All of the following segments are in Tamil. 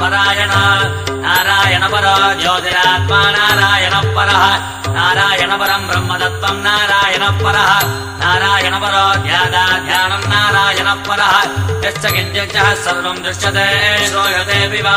పరాయణ. నారాయణ పరో జ్యోతిరాత్మా నారాయణ పర. నారాయణ పరం బ్రహ్మదత్వం నారాయణ పర. నారాయణ పరో ధ్యాదా ధ్యానం నారాయణ పర. యశ్చ సర్వం దృశ్యతే శ్రోయతే వివా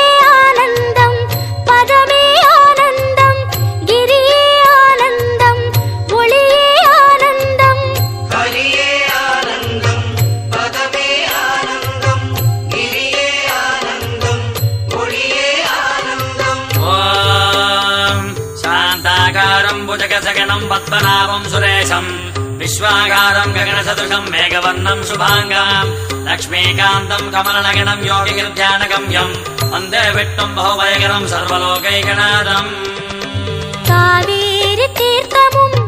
जगजगणम् पद्मनाभम् सुरेशम् विश्वागारम् गगनसदृशम् मेघवर्णम् शुभाङ्गाम् लक्ष्मीकान्तम् कमलनगणम् योगिगिर्ध्यानगम्यम् वन्दे विट्टम् बहुवयगरम् सर्वलोकैकनादम् कावेरि तीर्थमुम्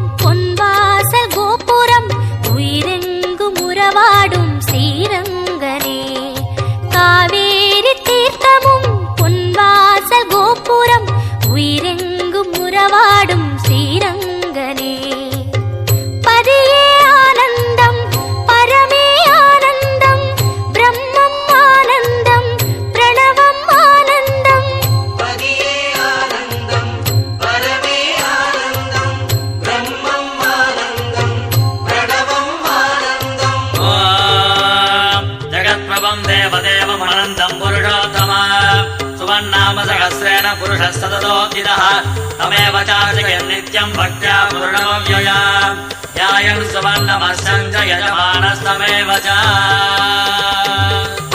सुवन्नाम सहस्रेण पुरुषः सततोऽधिदः तमेव चार्जयन् नित्यम् भक्त्या पूर्णव्यया ध्यायन् सुवर्णमस्यम् च यजमानस्तमेव च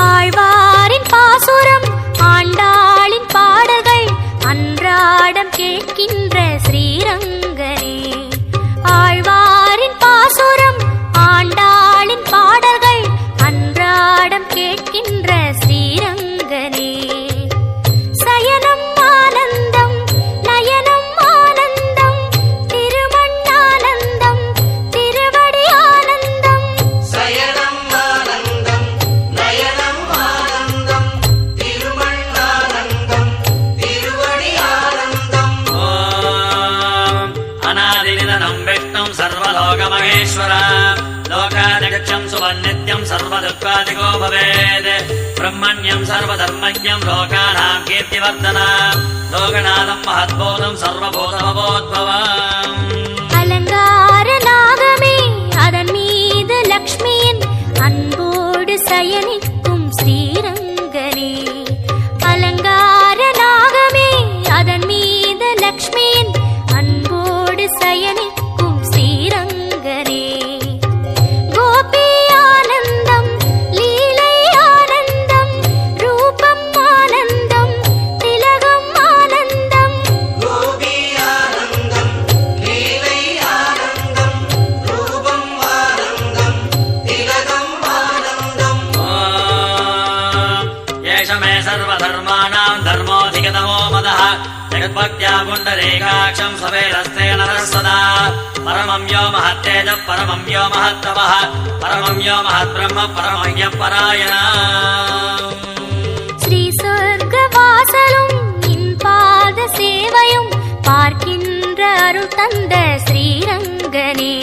ஆழ்வாரின் பாசுரம் ஆண்டாளின் பாடல்கள் அன்றாடம் கேட்கின்ற ஸ்ரீரங்கனே सर्वलोकमहेश्वर लोकादिगच्छम् सुवन्नित्यम् सर्वदुःखादिको भवेत् ब्रह्मण्यम् सर्वधर्मज्ञम् लोकानाम् कीर्तिवर्धन लोकनाथम् महद्बोधम् सर्वभूतमबोद्भवाम् अलङ्कार नागमे जगद्भक्त्या पुण्डरीकाक्षम् सवेरस्ते नरः सदा परमं यो महत्तेजः परमं यो महत्तपः परमं यो महद्ब्रह्म परमं परायणा ஸ்ரீ சொர்க்க வாசலும் நின் பாத சேவையும் பார்க்கின்ற அருள் தந்த ஸ்ரீரங்கனே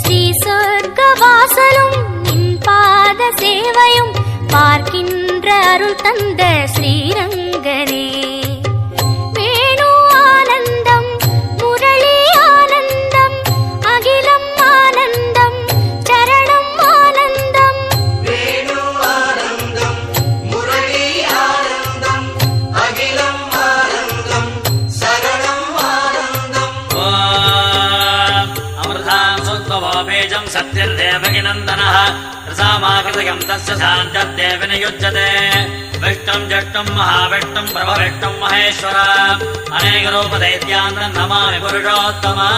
ஸ்ரீ சொர்க்க வாசலும் நின் பாத சேவையும் பார்க்கின்ற அருள் தந்த सुत्वभोपेजम् सत्यर्देवकिनन्दनः रसामाकृतयम् तस्य शान्तर्देव नियुज्यते विष्णुम् जष्टुम् महाविष्णुम् प्रभविष्णुम् महेश्वर अनेकरूपदैत्यान् नमामि पुरुषोत्तमा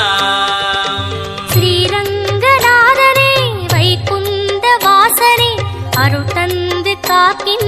ஸ்ரீரங்கநாதனே வைகுந்த வாசனே அருள் தந்து காக்கின்ற